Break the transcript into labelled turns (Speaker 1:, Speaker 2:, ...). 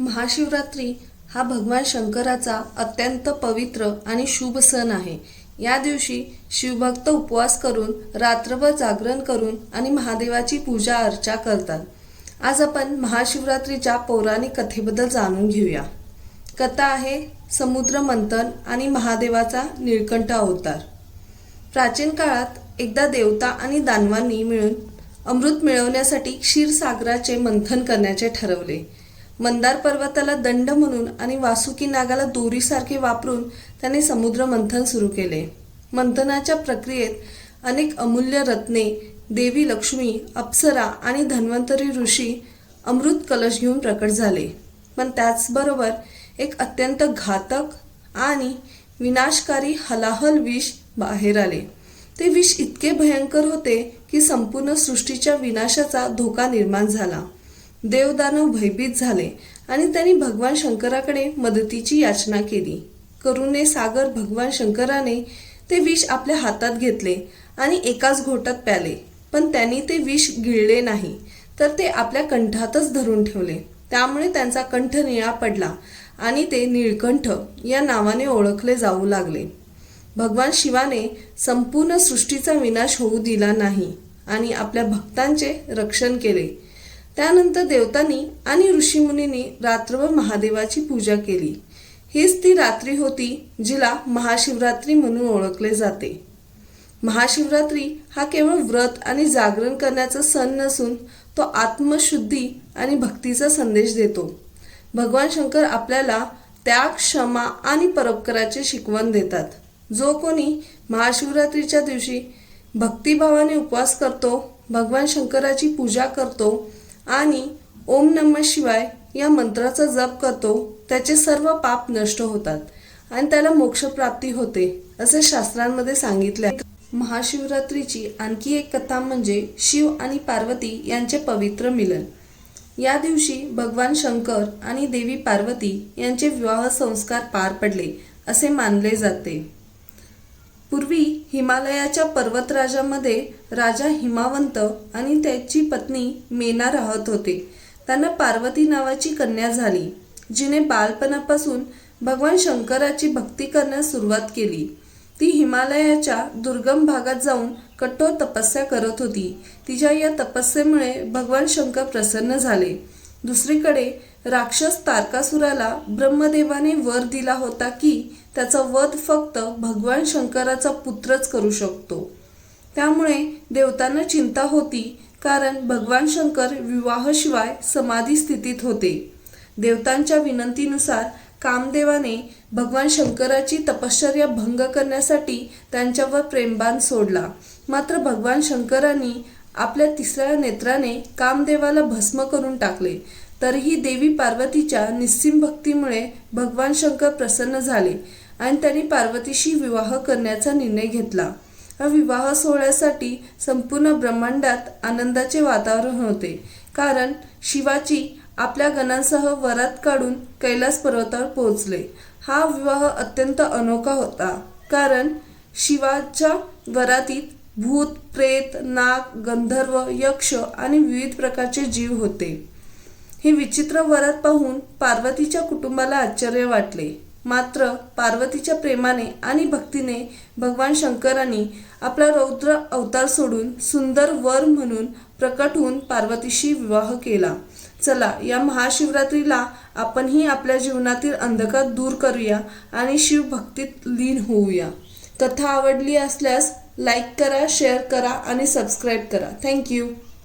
Speaker 1: महाशिवरात्री हा भगवान शंकराचा अत्यंत पवित्र आणि शुभ सण आहे. या दिवशी शिवभक्त उपवास करून रात्रभर जागरण करून आणि महादेवाची पूजा अर्चा करतात. आज आपण महाशिवरात्रीच्या पौराणिक कथेबद्दल जाणून घेऊया. कथा आहे समुद्र मंथन आणि महादेवाचा निळकंठ अवतार. प्राचीन काळात एकदा देवता आणि दानवांनी मिळून अमृत मिळवण्यासाठी क्षीरसागराचे मंथन करण्याचे ठरवले. मंदार पर्वताला दंड म्हणून आणि वासुकी नागाला दोरीसारखे वापरून त्याने समुद्र मंथन सुरू केले. मंथनाच्या प्रक्रियेत अनेक अमूल्य रत्ने देवी लक्ष्मी अप्सरा आणि धन्वंतरी ऋषी अमृत कलश घेऊन प्रकट झाले. पण त्याचबरोबर एक अत्यंत घातक आणि विनाशकारी हलाहल विष बाहेर आले. ते विष इतके भयंकर होते की संपूर्ण सृष्टीच्या विनाशाचा धोका निर्माण झाला. देवदानव भयभीत झाले आणि त्यांनी भगवान शंकराकडे मदतीची याचना केली. करुणे सागर भगवान शंकराने ते विष आपल्या हातात घेतले आणि एकाच घोटात प्याले. पण त्यांनी ते विष गिळले नाही तर ते आपल्या कंठातच धरून ठेवले. त्यामुळे त्यांचा कंठ निळा पडला आणि ते निळकंठ या नावाने ओळखले जाऊ लागले. भगवान शिवाने संपूर्ण सृष्टीचा विनाश होऊ दिला नाही आणि आपल्या भक्तांचे रक्षण केले. त्यानंतर देवतांनी आणि ऋषीमुनींनी रात्रभर महादेवाची पूजा केली. हीच ती रात्री होती जिला महाशिवरात्री म्हणून ओळखले जाते. महाशिवरात्री हा केवळ व्रत आणि जागरण करण्याचा सण नसून तो आत्मशुद्धी आणि भक्तीचा संदेश देतो. भगवान शंकर आपल्याला त्याग क्षमा आणि परोपकाराचे शिकवण देतात. जो कोणी महाशिवरात्रीच्या दिवशी भक्तिभावाने उपवास करतो भगवान शंकराची पूजा करतो आणि ओम नम शिवाय या मंत्राचा जप करतो त्याचे सर्व पाप नष्ट होतात आणि त्याला मोक्षप्राप्ती होते असे शास्त्रांमध्ये सांगितले महाशिवरात्रीची आणखी एक कथा म्हणजे शिव आणि पार्वती यांचे पवित्र मिलन. या दिवशी भगवान शंकर आणि देवी पार्वती यांचे विवाह संस्कार पार पडले असे मानले जाते. हिमालयाच्या पर्वतराजामध्ये राजा हिमावंत आणि त्याची पत्नी मेना राहत होते. त्यांना पार्वती नावाची कन्या झाली जिने बालपणापासून भगवान शंकराची भक्ती करण्यास सुरुवात केली. ती हिमालयाच्या दुर्गम भागात जाऊन कठोर तपस्या करत होती. तिच्या या तपस्येमुळे भगवान शंकर प्रसन्न झाले. दुसरीकडे राक्षस तारकासुराला ब्रह्मदेवाने वर दिला होता की त्याचा वध फक्त भगवान शंकराचा पुत्रच करू शकतो. त्यामुळे देवतांना चिंता होती कारण भगवान शंकर विवाहाशिवाय समाधी स्थितीत होते. देवतांच्या विनंतीनुसार कामदेवाने भगवान शंकराची तपश्चर्या भंग करण्यासाठी त्यांच्यावर प्रेमबाण सोडला. मात्र भगवान शंकरांनी आपल्या तिसऱ्या नेत्राने कामदेवाला भस्म करून टाकले. तरीही देवी पार्वतीच्या निस्सिम भक्तीमुळे भगवान शंकर प्रसन्न झाले आणि त्यांनी पार्वतीशी विवाह करण्याचा निर्णय घेतला. हा विवाह सोहळ्यासाठी संपूर्ण ब्रह्मांडात आनंदाचे वातावरण होते. कारण शिवाची आपल्या गणांसह वरात काढून कैलास पर्वतावर पोहोचले. हा विवाह अत्यंत अनोखा होता. कारण शिवाच्या वरातीत भूत प्रेत नाग गंधर्व यक्ष आणि विविध प्रकारचे जीव होते. हे विचित्र वरात पाहून पार्वतीच्या कुटुंबाला आश्चर्य वाटले. मात्र पार्वतीच्या प्रेमाने आणि भक्तीने भगवान शंकरांनी आपला रौद्र अवतार सोडून सुंदर वर म्हणून प्रकट होऊन पार्वतीशी विवाह केला. चला या महाशिवरात्रीला आपणही आपल्या जीवनातील अंधकार दूर करूया आणि शिवभक्तीत लीन होऊया. कथा आवडली असल्यास लाईक करा शेअर करा आणि सबस्क्राईब करा. थँक्यू